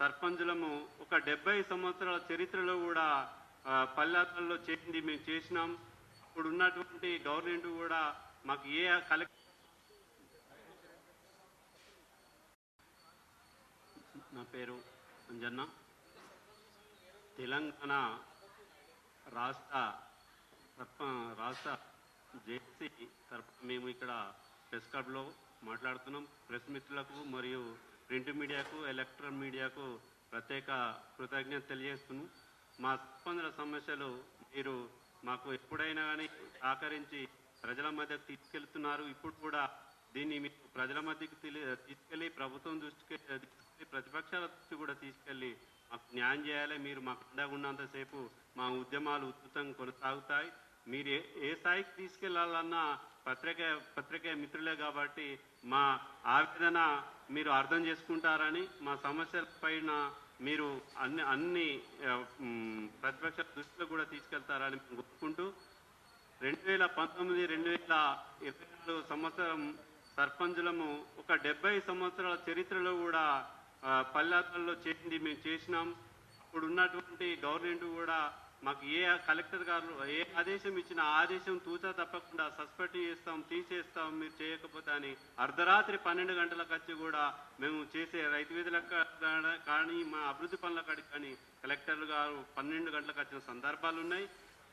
సర్పంచులము ఒక డెబ్బై సంవత్సరాల చరిత్రలో కూడా ఆ, పల్లెల్లో చేసింది మేము చేసినాం. ఇప్పుడు ఉన్నటువంటి గవర్నమెంట్ కూడా మాకు ఏ కలెక్ట్ నా పేరు అంజన్న. తెలంగాణ రాష్ట్ర సర్ప రాష్ట్ర జేసీ సర్ప మేము ఇక్కడ ప్రెస్ క్లబ్లో మాట్లాడుతున్నాం. ప్రెస్ మిత్రులకు మరియు ప్రింట్ మీడియాకు ఎలక్ట్రానిక్ మీడియాకు ప్రత్యేక కృతజ్ఞత తెలియజేస్తున్నాం మా స్పందన సమస్యలు మీరు మాకు ఎప్పుడైనా కానీ సహకరించి ప్రజల మధ్యకు తీసుకెళ్తున్నారు. ఇప్పుడు కూడా దీన్ని మీకు ప్రజల మధ్యకి తీసుకెళ్ళి తీసుకెళ్ళి ప్రభుత్వం దృష్టికి ప్రతిపక్షాల దృష్టి కూడా తీసుకెళ్ళి మాకు న్యాయం చేయాలి. మీరు మాకు అండగా ఉన్నంతసేపు మా ఉద్యమాలు ఉధృతంగా కొనసాగుతాయి. మీరు ఏ ఏ స్థాయికి తీసుకెళ్ళాలన్నా పత్రిక పత్రిక మిత్రులే కాబట్టి మా ఆవేదన మీరు అర్థం చేసుకుంటారని మా సమస్యల పైన మీరు అన్ని అన్ని ప్రతిపక్ష దృష్టిలో కూడా తీసుకెళ్తారని మేము కోరుకుంటూ రెండు వేల పంతొమ్మిది రెండు వేల ఇరవై నాలుగు సంవత్సరం సర్పంచులము ఒక డెబ్బై సంవత్సరాల చరిత్రలో కూడా ఆ, పల్లెల్లో చేసింది మేము చేసినాం. ఇప్పుడు ఉన్నటువంటి గవర్నమెంట్ కూడా మాకు ఏ కలెక్టర్ గారు ఏ ఆదేశం ఇచ్చినా ఆదేశం తూచా తప్పకుండా సస్పెండ్ చేస్తాం తీసేస్తాం మీరు చేయకపోతే అని అర్ధరాత్రి పన్నెండు గంటలకు వచ్చి కూడా మేము చేసే రైతు విధులకు కానీ మా అభివృద్ధి పనుల కాడికి కానీ కలెక్టర్లు గారు పన్నెండు గంటలకు వచ్చిన సందర్భాలు ఉన్నాయి.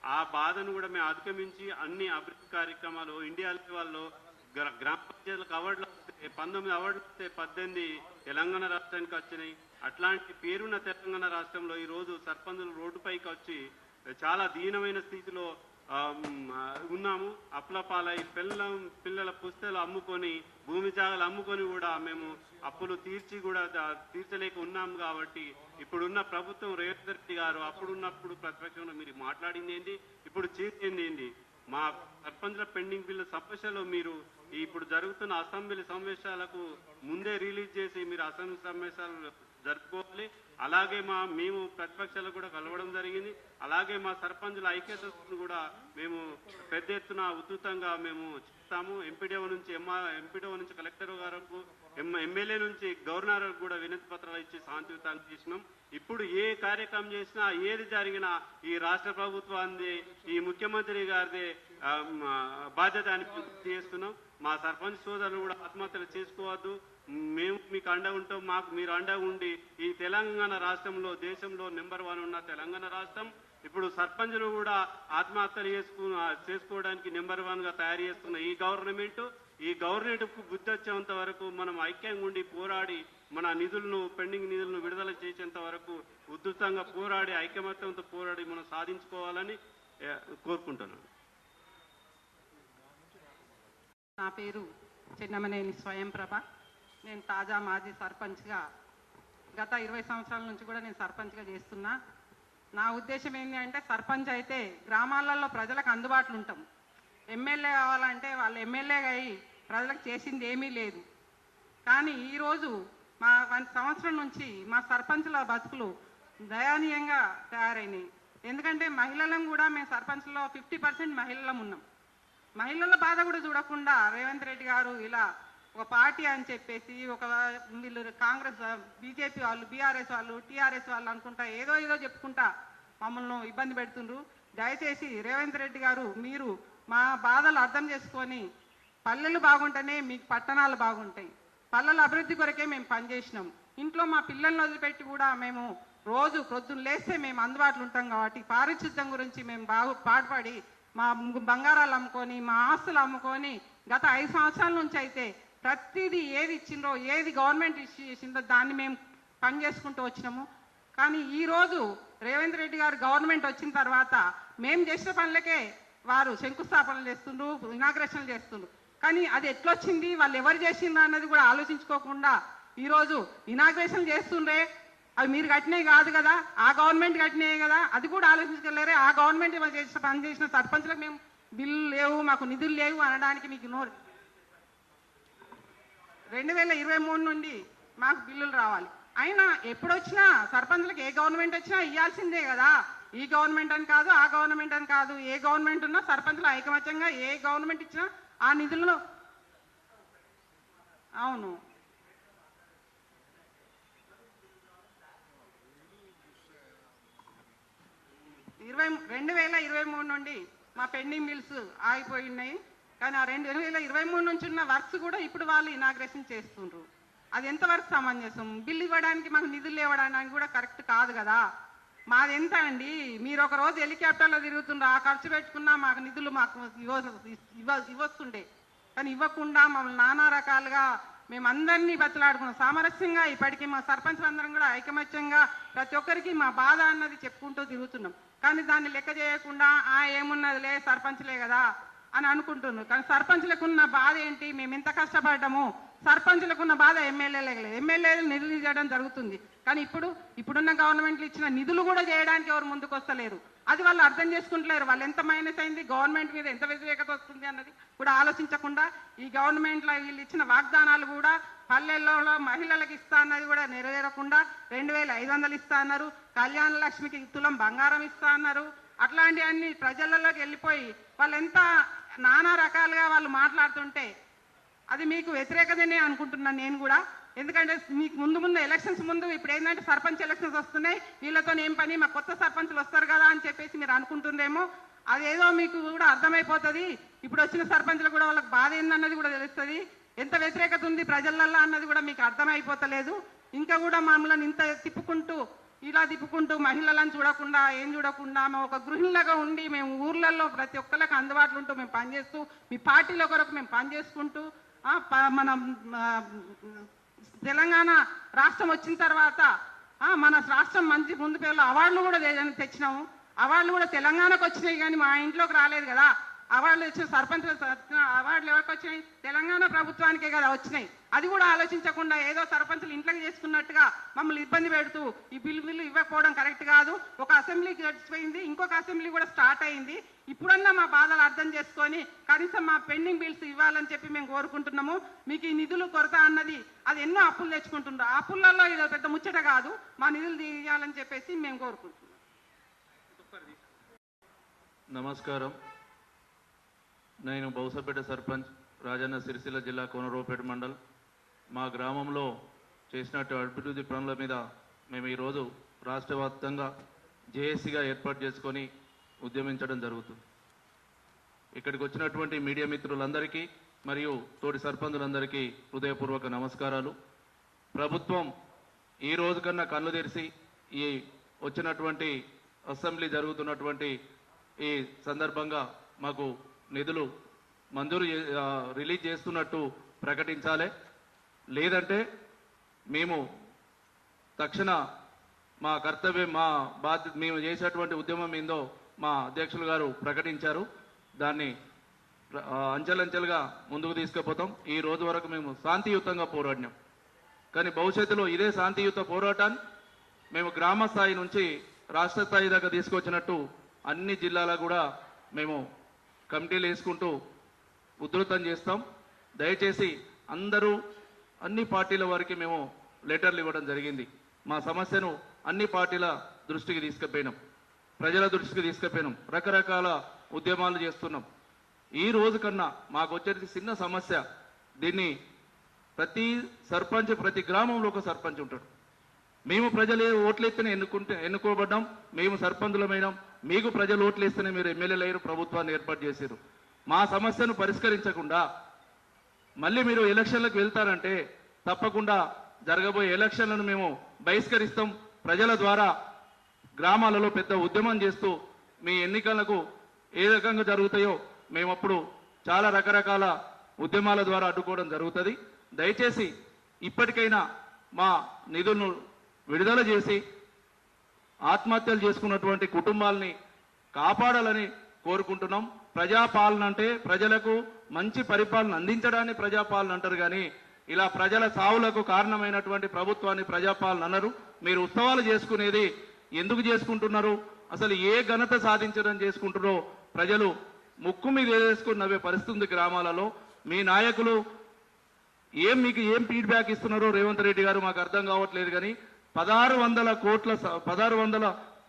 ఆ బాధను కూడా మేము అధిగమించి అన్ని అభివృద్ధి కార్యక్రమాలు ఇండియా లెవెల్లో గ్రా- గ్రామ పంచాయతీలకు అవార్డులు వస్తే పంతొమ్మిది అవార్డులు వస్తే పద్దెనిమిది తెలంగాణ రాష్ట్రానికి వచ్చినాయి. అట్లాంటి పేరున్న తెలంగాణ రాష్ట్రంలో ఈరోజు సర్పంచులు రోడ్డుపైకి వచ్చి చాలా దీనమైన స్థితిలో ఉన్నాము. అప్లపాలై పిల్లల పిల్లల పుస్తలు అమ్ముకొని భూమి జాగాలు అమ్ముకొని కూడా మేము అప్పులు తీర్చి కూడా తీర్చలేక ఉన్నాము కాబట్టి ఇప్పుడున్న ప్రభుత్వం రేవంత్ రెడ్డి గారు అప్పుడున్నప్పుడు ప్రతిపక్షంలో మీరు మాట్లాడింది ఏంటి? ఇప్పుడు చేసింది ఏంటి? మా సర్పంచ్ల పెండింగ్ బిల్లు సమస్యలో మీరు ఇప్పుడు జరుగుతున్న అసెంబ్లీ సమావేశాలకు ముందే రిలీజ్ చేసి మీరు అసెంబ్లీ సమావేశాలు జరుపుకోవాలి. అలాగే మా మేము ప్రతిపక్షాలు కూడా కలవడం జరిగింది. అలాగే మా సర్పంచుల ఐక్యతను కూడా మేము పెద్ద ఎత్తున ఉధృతంగా మేము చేస్తాము. ఎంపీడీఓ నుంచి ఎంఆ ఎంపీడీఓ నుంచి కలెక్టర్ గారు ఎమ్మెల్యే నుంచి గవర్నర్ కూడా వినతి పత్రాలు ఇచ్చి శాంతియుతంగా చేసినాం. ఇప్పుడు ఏ కార్యక్రమం చేసినా ఏది జరిగినా ఈ రాష్ట్ర ప్రభుత్వాన్ని ఈ ముఖ్యమంత్రి గారిది బాధ్యత అని చేస్తున్నాం. మా సర్పంచ్ సోదరులు కూడా ఆత్మహత్యలు చేసుకోవద్దు. మేము మీకు అండ ఉంటాం. మాకు మీరు అండగా ఉండి ఈ తెలంగాణ రాష్ట్రంలో దేశంలో నెంబర్ వన్ ఉన్న తెలంగాణ రాష్ట్రం. ఇప్పుడు సర్పంచులు కూడా ఆత్మహత్యలు చేసుకు చేసుకోవడానికి నెంబర్ వన్గా తయారు చేస్తున్న ఈ గవర్నమెంట్ ఈ గవర్నమెంట్కు బుద్ధి వచ్చేంత వరకు మనం ఐక్యంగా ఉండి పోరాడి మన నిధులను పెండింగ్ నిధులను విడుదల చేసేంత వరకు ఉధృతంగా పోరాడి ఐకమత్యంతో పోరాడి మనం సాధించుకోవాలని కోరుకుంటున్నాను. నా పేరు చిన్నమనేని స్వయంప్రభ. నేను తాజా మాజీ సర్పంచ్గా గత ఇరవై సంవత్సరాల నుంచి కూడా నేను సర్పంచ్గా చేస్తున్నా. నా ఉద్దేశం ఏంటి అంటే సర్పంచ్ అయితే గ్రామాలలో ప్రజలకు అందుబాటులో ఉంటాం. ఎమ్మెల్యే కావాలంటే వాళ్ళు ఎమ్మెల్యేగా అయ్యి ప్రజలకు చేసింది ఏమీ లేదు. కానీ ఈరోజు మా సంవత్సరం నుంచి మా సర్పంచుల బతుకులు దయనీయంగా తయారైనాయి. ఎందుకంటే మహిళలను కూడా మేము సర్పంచ్లో ఫిఫ్టీ పర్సెంట్ మహిళలం ఉన్నాం. మహిళల బాధ కూడా చూడకుండా రేవంత్ రెడ్డి గారు ఇలా ఒక పార్టీ అని చెప్పేసి ఒక వీళ్ళు కాంగ్రెస్ బీజేపీ వాళ్ళు బీఆర్ఎస్ వాళ్ళు టీఆర్ఎస్ వాళ్ళు అనుకుంటా ఏదో ఏదో చెప్పుకుంటా మమ్మల్ని ఇబ్బంది పెడుతుండ్రు. దయచేసి రేవంత్ రెడ్డి గారు మీరు మా బాధలు అర్థం చేసుకొని పల్లెలు బాగుంటేనే మీకు పట్టణాలు బాగుంటాయి. పల్లెల అభివృద్ధి కొరకే మేము పనిచేసినాం. ఇంట్లో మా పిల్లల్ని వదిలిపెట్టి కూడా మేము రోజు ప్రొద్దున లేస్తే మేము అందుబాటులో ఉంటాం కాబట్టి పారిశుద్ధ్యం గురించి మేము బాగు పాటుపడి మా బంగారాలు అమ్ముకొని మా ఆస్తులు అమ్ముకొని గత ఐదు సంవత్సరాల నుంచి అయితే ప్రతిదీ ఏది ఇచ్చిండ్రో ఏది గవర్నమెంట్ ఇచ్చి ఇచ్చిందో దాన్ని మేము పని చేసుకుంటూ వచ్చినాము. కానీ ఈరోజు రేవంత్ రెడ్డి గారు గవర్నమెంట్ వచ్చిన తర్వాత మేము చేసిన పనులకే వారు శంకుస్థాపనలు చేస్తుండ్రు ఇనాగ్రేషన్లు చేస్తుండ్రు. కానీ అది ఎట్లొచ్చింది వాళ్ళు ఎవరు చేసిండ్రు అన్నది కూడా ఆలోచించుకోకుండా ఈరోజు ఇనాగ్రేషన్ చేస్తుండ్రే అవి మీరు కట్టినవి కాదు కదా ఆ గవర్నమెంట్ కట్టినవి కదా అది కూడా ఆలోచించగలరే. ఆ గవర్నమెంట్ చేసిన పని చేసిన సర్పంచ్లకు మేము బిల్లు లేవు మాకు నిధులు లేవు అనడానికి మీకు నోరు. రెండు వేల ఇరవై మూడు నుండి మాకు బిల్లులు రావాలి. అయినా ఎప్పుడు వచ్చినా సర్పంచ్లకు ఏ గవర్నమెంట్ వచ్చినా ఇవ్వాల్సిందే కదా. ఈ గవర్నమెంట్ అని కాదు ఆ గవర్నమెంట్ అని కాదు. ఏ గవర్నమెంట్ ఉన్నా సర్పంచ్లు ఐకమత్యంగా ఏ గవర్నమెంట్ ఇచ్చినా ఆ నిధులను అవును. ఇరవై రెండు వేల ఇరవై మూడు నుండి మా పెండింగ్ బిల్స్ ఆగిపోయి ఉన్నాయి కానీ ఆ రెండు వేల ఇరవై మూడు నుంచి ఉన్న వర్క్స్ కూడా ఇప్పుడు వాళ్ళు ఇనాగ్రేషన్ చేస్తుండ్రు. అది ఎంతవరకు సమంజసం? బిల్లు ఇవ్వడానికి మాకు నిధులు ఇవ్వడానికి కూడా కరెక్ట్ కాదు కదా. మాది ఎంత అండి? మీరు ఒక రోజు హెలికాప్టర్లో తిరుగుతుండ్రు ఆ ఖర్చు పెట్టుకున్నా మాకు నిధులు మాకు ఇవ్వ ఇవ్వ ఇవ్వస్తుండే. కానీ ఇవ్వకుండా మమ్మల్ని నానా రకాలుగా మేము అందరినీ బతలాడుకున్నాం. సామరస్యంగా ఇప్పటికీ మా సర్పంచ్ అందరం కూడా ఐకమత్యంగా ప్రతి ఒక్కరికి మా బాధ అన్నది చెప్పుకుంటూ తిరుగుతున్నాం. కానీ దాన్ని లెక్క చేయకుండా ఆ ఏమున్నదిలే సర్పంచ్లే కదా అని అనుకుంటున్నారు కానీ సర్పంచ్లకు ఉన్న బాధ ఏంటి? మేము ఎంత కష్టపడ్డాము. సర్పంచ్లకు ఉన్న బాధ ఎమ్మెల్యేలే లేదు ఎమ్మెల్యేలు నిధులు చేయడం జరుగుతుంది. కానీ ఇప్పుడు ఇప్పుడున్న గవర్నమెంట్లు ఇచ్చిన నిధులు కూడా చేయడానికి ఎవరు ముందుకు వస్తలేరు అది వాళ్ళు అర్థం చేసుకుంటలేరు. వాళ్ళు ఎంత మైనస్ అయింది గవర్నమెంట్ మీద ఎంత వ్యతిరేకత వస్తుంది అన్నది కూడా ఆలోచించకుండా ఈ గవర్నమెంట్లో వీళ్ళు ఇచ్చిన వాగ్దానాలు కూడా పల్లెల్లో మహిళలకు ఇస్తా అన్నది కూడా నెరవేరకుండా రెండు వేల ఐదు వందలు ఇస్తా అన్నారు. కళ్యాణ లక్ష్మికి తులం బంగారం ఇస్తా అన్నారు. అట్లాంటివన్నీ ప్రజలలోకి వెళ్ళిపోయి వాళ్ళు ఎంత నానా రకాలుగా వాళ్ళు మాట్లాడుతుంటే అది మీకు వ్యతిరేకతనే అనుకుంటున్నాను నేను కూడా. ఎందుకంటే మీకు ముందు ముందు ఎలక్షన్స్ ముందు ఇప్పుడు ఏంటంటే సర్పంచ్ ఎలక్షన్స్ వస్తున్నాయి. వీళ్ళతో ఏం పని? మా కొత్త సర్పంచ్లు వస్తారు కదా అని చెప్పేసి మీరు అనుకుంటుందేమో. అదేదో మీకు కూడా అర్థమైపోతుంది. ఇప్పుడు వచ్చిన సర్పంచ్లు కూడా వాళ్ళకి బాధ ఏందన్నది కూడా తెలుస్తుంది. ఎంత వ్యతిరేకత ఉంది ప్రజలల్లో అన్నది కూడా మీకు అర్థమైపోతలేదు. ఇంకా కూడా మమ్మల్ని ఇంత తిప్పుకుంటూ ఇలా తిప్పుకుంటూ మహిళలను చూడకుండా ఏం చూడకుండా మేము ఒక గృహిణిలాగా ఉండి మేము ఊర్లలో ప్రతి ఒక్కరికి అందుబాటులో ఉంటూ మేము పనిచేస్తూ మీ పార్టీల కొరకు మేము పనిచేసుకుంటూ ప- మన తెలంగాణ రాష్ట్రం వచ్చిన తర్వాత మన రాష్ట్రం మంచి ముందు పేర్లు అవార్డులు కూడా తెచ్చినాము. అవార్డులు కూడా తెలంగాణకు వచ్చినాయి కానీ మా ఇంట్లోకి రాలేదు కదా. అవార్డులు వచ్చిన సర్పంచ్ అవార్డులు ఎవరికి వచ్చినాయి? తెలంగాణ ప్రభుత్వానికే కదా వచ్చినాయి. అది కూడా ఆలోచించకుండా ఏదో సర్పంచులు ఇంట్లోకి చేసుకున్నట్టుగా మమ్మల్ని ఇబ్బంది పెడుతూ ఈ బిల్లు బిల్లు ఇవ్వకపోవడం కరెక్ట్ కాదు. ఒక అసెంబ్లీ గడిచిపోయింది ఇంకొక అసెంబ్లీ కూడా స్టార్ట్ అయింది. ఇప్పుడన్నా మా బాధలు అర్థం చేసుకొని కనీసం మా పెండింగ్ బిల్స్ ఇవ్వాలని చెప్పి మేము కోరుకుంటున్నాము. మీకు ఈ నిధులు కొరత అన్నది అది ఎన్నో అప్పులు తెచ్చుకుంటున్నారు ఆ అప్పులలో ఇది పెద్ద ముచ్చట కాదు. మా నిధులు తీయాలని చెప్పేసి మేము కోరుకుంటున్నాం. నమస్కారం. నేను బౌసపేట సర్పంచ్ రాజన్న సిరిసిల్ల జిల్లా కోనరావుపేట మండల్. మా గ్రామంలో చేసినట్టు అభివృద్ధి పనుల మీద మేము ఈరోజు రాష్ట్ర వ్యాప్తంగా జేఏసీగా ఏర్పాటు చేసుకొని ఉద్యమించడం జరుగుతుంది. ఇక్కడికి వచ్చినటువంటి మీడియా మిత్రులందరికీ మరియు తోటి సర్పంచులందరికీ హృదయపూర్వక నమస్కారాలు. ప్రభుత్వం ఈ రోజు కన్నా కళ్ళు తెరిచి ఈ వచ్చినటువంటి అసెంబ్లీ జరుగుతున్నటువంటి ఈ సందర్భంగా మాకు నిధులు మంజూరు రిలీజ్ చేస్తున్నట్టు ప్రకటించాలి. లేదంటే మేము తక్షణ మా కర్తవ్యం మా బాధ్యత మేము చేసేటువంటి ఉద్యమం ఏందో మా అధ్యక్షులు గారు ప్రకటించారు. దాన్ని అంచెలంచెలుగా ముందుకు తీసుకుపోతాం. ఈ రోజు వరకు మేము శాంతియుతంగా పోరాడినాం. కానీ భవిష్యత్తులో ఇదే శాంతియుత పోరాటాన్ని మేము గ్రామ స్థాయి నుంచి రాష్ట్ర స్థాయి దాకా తీసుకొచ్చినట్టు అన్ని జిల్లాలకు కూడా మేము కమిటీలు వేసుకుంటూ ఉధృతం చేస్తాం. దయచేసి అందరూ అన్ని పార్టీల వారికి మేము లెటర్లు ఇవ్వడం జరిగింది. మా సమస్యను అన్ని పార్టీల దృష్టికి తీసుకుపోయినాం. ప్రజల దృష్టికి తీసుకుపోయినాం. రకరకాల ఉద్యమాలు చేస్తున్నాం. ఈ రోజు కన్నా మాకు వచ్చేది చిన్న సమస్య. దీన్ని ప్రతి సర్పంచ్ ప్రతి గ్రామంలో ఒక సర్పంచ్ ఉంటాడు. మేము ప్రజలు ఓట్లు ఎత్తిన ఎన్నుకుంటే ఎన్నుకోబడ్డాం. మేము సర్పంచులమైనాం. మీకు ప్రజలు ఓట్లు ఇస్తేనే మీరు ఎమ్మెల్యేలు అయ్యారు ప్రభుత్వాన్ని ఏర్పాటు చేశారు. మా సమస్యను పరిష్కరించకుండా మళ్ళీ మీరు ఎలక్షన్లకు వెళ్తారంటే తప్పకుండా జరగబోయే ఎలక్షన్లను మేము బహిష్కరిస్తాం. ప్రజల ద్వారా గ్రామాలలో పెద్ద ఉద్యమం చేస్తూ మీ ఎన్నికలకు ఏ రకంగా జరుగుతాయో మేము అప్పుడు చాలా రకరకాల ఉద్యమాల ద్వారా అడ్డుకోవడం జరుగుతుంది. దయచేసి ఇప్పటికైనా మా నిధులను విడుదల చేసి ఆత్మహత్యలు చేసుకున్నటువంటి కుటుంబాలని కాపాడాలని కోరుకుంటున్నాం. ప్రజాపాలన అంటే ప్రజలకు మంచి పరిపాలన అందించడాన్ని ప్రజాపాలన అంటారు కానీ ఇలా ప్రజల సావులకు కారణమైనటువంటి ప్రభుత్వాన్ని ప్రజాపాలన అన్నారు మీరు ఉత్సవాలు చేసుకునేది ఎందుకు చేసుకుంటున్నారు? అసలు ఏ ఘనత సాధించడం చేసుకుంటున్నారో ప్రజలు ముక్కు మీద వేసుకున్నవే పరిస్థితి గ్రామాలలో. మీ నాయకులు ఏం మీకు ఏం ఫీడ్బ్యాక్ ఇస్తున్నారో రేవంత్ రెడ్డి గారు మాకు అర్థం కావట్లేదు కానీ పదహారు వందల కోట్ల స- పదహారు వందల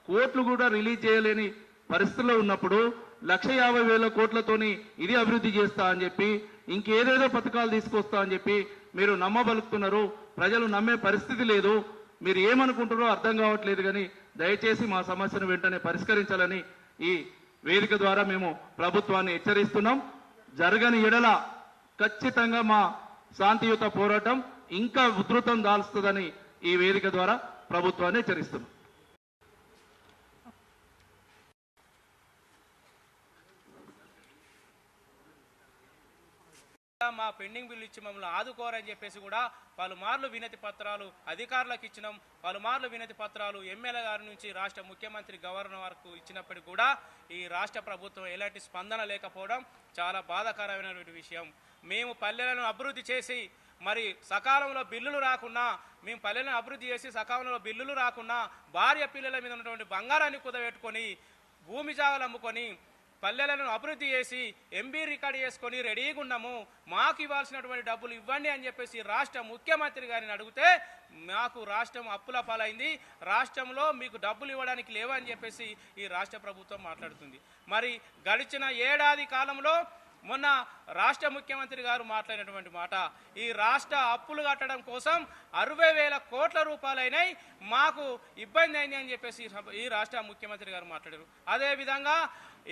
కోట్లు కూడా రిలీజ్ చేయలేని పరిస్థితుల్లో ఉన్నప్పుడు లక్ష యాభై వేల కోట్లతోని ఇది అభివృద్ధి చేస్తా అని చెప్పి ఇంకేదేదో పథకాలు తీసుకొస్తా అని చెప్పి మీరు నమ్మబలుకుతున్నారు. ప్రజలు నమ్మే పరిస్థితి లేదు. మీరు ఏమనుకుంటారో అర్థం కావట్లేదు కానీ దయచేసి మా సమస్యను వెంటనే పరిష్కరించాలని ఈ వేదిక ద్వారా మేము ప్రభుత్వాన్ని హెచ్చరిస్తున్నాం. జరగని ఎడల ఖచ్చితంగా మా శాంతియుత పోరాటం ఇంకా ఉధృతం దాల్స్తుందని ఈ వేదిక ద్వారా ప్రభుత్వాన్ని హెచ్చరిస్తున్నాం. మా పెండింగ్ బిల్లు ఇచ్చి మమ్మల్ని ఆదుకోరని చెప్పేసి కూడా పలుమార్లు వినతి పత్రాలు అధికారులకు ఇచ్చినాం. పలుమార్లు వినతి పత్రాలు ఎమ్మెల్యే గారి నుంచి రాష్ట్ర ముఖ్యమంత్రి గవర్నర్ వరకు ఇచ్చినప్పటికీ కూడా ఈ రాష్ట్ర ప్రభుత్వం ఎలాంటి స్పందన లేకపోవడం చాలా బాధాకరమైనటువంటి విషయం. మేము పల్లెలను అభివృద్ధి చేసి మరి సకాలంలో బిల్లులు రాకున్నా మేము పల్లెలను అభివృద్ధి చేసి సకాలంలో బిల్లులు రాకున్నా భార్య పిల్లల మీద ఉన్నటువంటి బంగారాన్ని కుదబెట్టుకొని భూమి జాగాలు అమ్ముకొని పల్లెలను అభివృద్ధి చేసి ఎంబీ రికార్డు చేసుకొని రెడీగా ఉన్నాము మాకు ఇవ్వాల్సినటువంటి డబ్బులు ఇవ్వండి అని చెప్పేసి రాష్ట్ర ముఖ్యమంత్రి గారిని అడిగితే మాకు రాష్ట్రం అప్పుల పాలైంది రాష్ట్రంలో మీకు డబ్బులు ఇవ్వడానికి లేవని చెప్పేసి ఈ రాష్ట్ర ప్రభుత్వం మాట్లాడుతుంది. మరి గడిచిన ఏడాది కాలంలో మొన్న రాష్ట్ర ముఖ్యమంత్రి గారు మాట్లాడినటువంటి మాట ఈ రాష్ట్ర అప్పులు కట్టడం కోసం అరవై వేల కోట్ల రూపాయలైనాయి మాకు ఇబ్బంది అయింది అని చెప్పేసి ఈ ఈ రాష్ట్ర ముఖ్యమంత్రి గారు మాట్లాడారు. అదేవిధంగా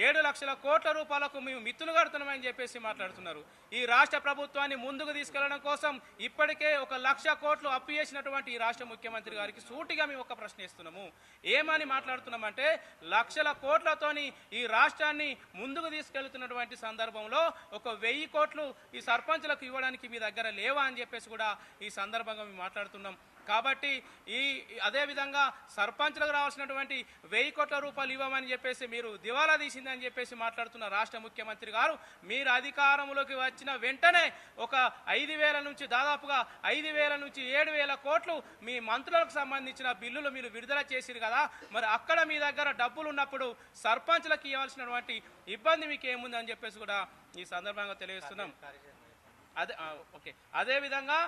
ఏడు లక్షల కోట్ల రూపాయలకు మేము మిత్తులు కడుతున్నామని చెప్పేసి మాట్లాడుతున్నారు. ఈ రాష్ట్ర ప్రభుత్వాన్ని ముందుకు తీసుకెళ్ళడం కోసం ఇప్పటికే ఒక లక్ష కోట్లు అప్పు చేసినటువంటి ఈ రాష్ట్ర ముఖ్యమంత్రి గారికి సూటిగా మేము ఒక ప్రశ్న ఇస్తున్నాము ఏమని మాట్లాడుతున్నామంటే లక్షల కోట్లతోని ఈ రాష్ట్రాన్ని ముందుకు తీసుకెళ్తున్నటువంటి సందర్భంలో ఒక వెయ్యి కోట్లు ఈ సర్పంచులకు ఇవ్వడానికి మీ దగ్గర లేవా అని చెప్పేసి కూడా ఈ సందర్భంగా మేము మాట్లాడుతున్నాం. కాబట్టి ఈ అదేవిధంగా సర్పంచ్లకు రావాల్సినటువంటి వెయ్యి కోట్ల రూపాయలు ఇవ్వమని చెప్పేసి మీరు దివాలా తీసిందని చెప్పేసి మాట్లాడుతున్న రాష్ట్ర ముఖ్యమంత్రి గారు మీరు అధికారంలోకి వచ్చిన వెంటనే ఒక ఐదు వేల నుంచి దాదాపుగా ఐదు వేల నుంచి ఏడు వేల కోట్లు మీ మంత్రులకు సంబంధించిన బిల్లులు మీరు విడుదల చేసిరు కదా. మరి అక్కడ మీ దగ్గర డబ్బులు ఉన్నప్పుడు సర్పంచ్లకు ఇవ్వాల్సినటువంటి ఇబ్బంది మీకు ఏముందని చెప్పేసి కూడా ఈ సందర్భంగా తెలియజేస్తున్నాం. అదే ఓకే. అదేవిధంగా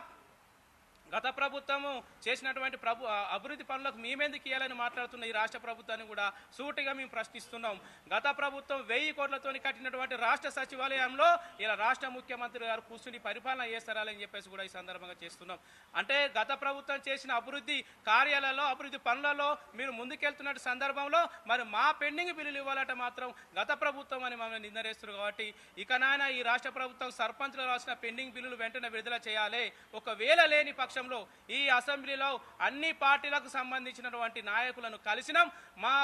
గత ప్రభుత్వము చేసినటువంటి ప్రభు అభివృద్ధి పనులకు మేమెందుకు ఇవ్వాలని మాట్లాడుతున్న ఈ రాష్ట్ర ప్రభుత్వాన్ని కూడా సూటిగా మేము ప్రశ్నిస్తున్నాం. గత ప్రభుత్వం వెయ్యి కోట్లతో కట్టినటువంటి రాష్ట్ర సచివాలయంలో ఇలా రాష్ట్ర ముఖ్యమంత్రి గారు కూర్చుని పరిపాలన చేస్తారని చెప్పేసి కూడా ఈ సందర్భంగా చేస్తున్నాం. అంటే గత ప్రభుత్వం చేసిన అభివృద్ధి కార్యాలయాల్లో అభివృద్ధి పనులలో మీరు ముందుకెళ్తున్న సందర్భంలో మరి మా పెండింగ్ బిల్లులు ఇవ్వాలంటే మాత్రం గత ప్రభుత్వం అని మమ్మల్ని నిందరేస్తున్నారు కాబట్టి ఇకనైనా ఈ రాష్ట్ర ప్రభుత్వం సర్పంచ్లు రాసిన పెండింగ్ బిల్లులు వెంటనే విడుదల చేయాలి. ఒకవేళ లేని పక్షంలో ఈ అసెంబ్లీలో అన్ని పార్టీలకు సంబంధించినటువంటి నాయకులను కలిసినాం. మా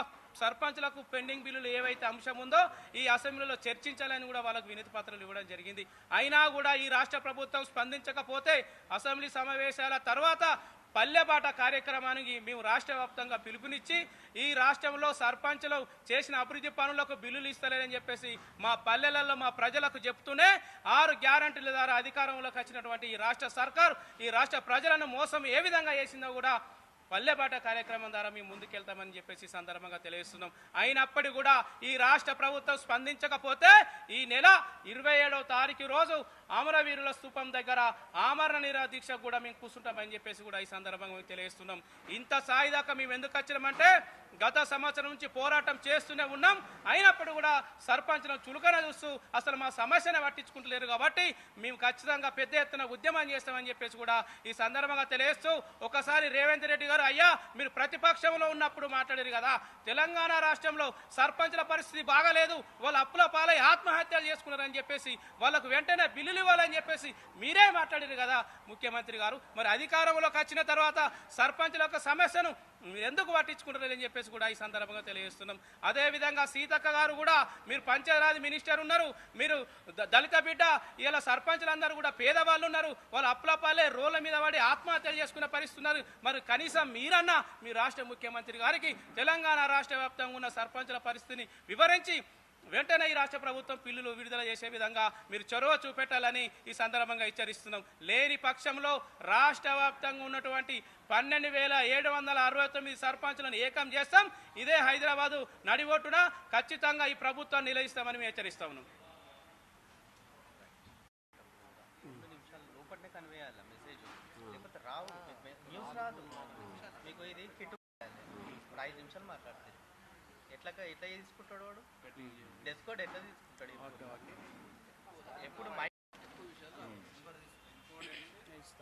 సర్పంచ్లకు పెండింగ్ బిల్లులు ఏవైతే అంశం ఉందో ఈ అసెంబ్లీలో చర్చించాలని కూడా వాళ్ళకు వినతి పత్రాలు ఇవ్వడం జరిగింది. అయినా కూడా ఈ రాష్ట్ర ప్రభుత్వం స్పందించకపోతే అసెంబ్లీ సమావేశాల తర్వాత పల్లెబాట కార్యక్రమానికి మేము రాష్ట్ర వ్యాప్తంగా పిలుపునిచ్చి ఈ రాష్ట్రంలో సర్పంచ్లు చేసిన అభివృద్ధి పనులకు బిల్లులు ఇస్తలేదని చెప్పేసి మా పల్లెలలో మా ప్రజలకు చెప్తూనే ఆరు గ్యారంటీల ద్వారా అధికారంలోకి వచ్చినటువంటి ఈ రాష్ట్ర సర్కార్ ఈ రాష్ట్ర ప్రజలను మోసం ఏ విధంగా చేసిందో కూడా పల్లెబాట కార్యక్రమం ద్వారా మేము ముందుకెళ్తామని చెప్పేసి ఈ సందర్భంగా తెలియజేస్తున్నాం. అయినప్పటికీ కూడా ఈ రాష్ట్ర ప్రభుత్వం స్పందించకపోతే ఈ నెల ఇరవై ఏడవ తారీఖు రోజు అమరవీరుల స్థూపం దగ్గర ఆమరణ నిరాదీక్ష కూడా మేము కూర్చుంటామని చెప్పేసి కూడా ఈ సందర్భంగా తెలియజేస్తున్నాం. ఇంత సాయిదాకా మేము ఎందుకు వచ్చినామంటే గత సంవత్సరం నుంచి పోరాటం చేస్తూనే ఉన్నాం. అయినప్పుడు కూడా సర్పంచ్ను చులకన చూస్తూ అసలు మా సమస్యను పట్టించుకుంటలేరు కాబట్టి మేము ఖచ్చితంగా పెద్ద ఎత్తున ఉద్యమం చేస్తామని చెప్పేసి కూడా ఈ సందర్భంగా తెలియజేస్తూ ఒకసారి రేవంత్ రెడ్డి గారు అయ్యా మీరు ప్రతిపక్షంలో ఉన్నప్పుడు మాట్లాడారు కదా. తెలంగాణ రాష్ట్రంలో సర్పంచ్ల పరిస్థితి బాగాలేదు. వాళ్ళు అప్పుల పాలై ఆత్మహత్యలు చేసుకున్నారని చెప్పేసి వాళ్ళకు వెంటనే బిల్లులు ఇవ్వాలని చెప్పేసి మీరే మాట్లాడారు కదా. ముఖ్యమంత్రి గారు మరి అధికారంలోకి వచ్చిన తర్వాత సర్పంచ్ల యొక్క సమస్యను ఎందుకు పట్టించుకుంటారని చెప్పేసి కూడా ఈ సందర్భంగా తెలియజేస్తున్నాం. అదేవిధంగా సీతక్క గారు కూడా మీరు పంచాయతీరాజ్ మినిస్టర్ ఉన్నారు మీరు దళిత బిడ్డ ఇలా సర్పంచులందరూ కూడా పేదవాళ్ళు ఉన్నారు వాళ్ళు అప్లపాలే రోల మీద పడి ఆత్మహత్యలు చేసుకునే పరిస్థితి ఉన్నారు. మరి కనీసం మీరన్నా మీ రాష్ట్ర ముఖ్యమంత్రి గారికి తెలంగాణ రాష్ట్ర వ్యాప్తంగా ఉన్న సర్పంచుల పరిస్థితిని వివరించి వెంటనే ఈ రాష్ట్ర ప్రభుత్వం పిల్లులు విడుదల చేసే విధంగా మీరు చొరవ చూపెట్టాలని ఈ సందర్భంగా హెచ్చరిస్తున్నాం. లేని పక్షంలో రాష్ట్ర వ్యాప్తంగా ఉన్నటువంటి పన్నెండు వేల ఏడు వందల అరవై తొమ్మిది సర్పంచులను ఏకం చేస్తాం. ఇదే హైదరాబాదు నడిబొట్టున ఖచ్చితంగా ఈ ప్రభుత్వాన్ని నిలయిస్తామని మేము హెచ్చరిస్తాము ఉన్నాం రెండు నిమిషాలు లోపలనే కన్వే చేయాలి మెసేజ్ లేకపోతే రావు మీకు మె- న్యూస్ రాదు మీకు ఇది కిట్ ఇప్పుడు ఐదు నిమిషాలు మాట్లాడితే ఎట్లా ఎట్లా తీసుకుంటాడు వాడు? డెస్కోడ్ ఎట్లా తీసుకుంటాడు ఇప్పుడు? ఎప్పుడు మై ప్రెస్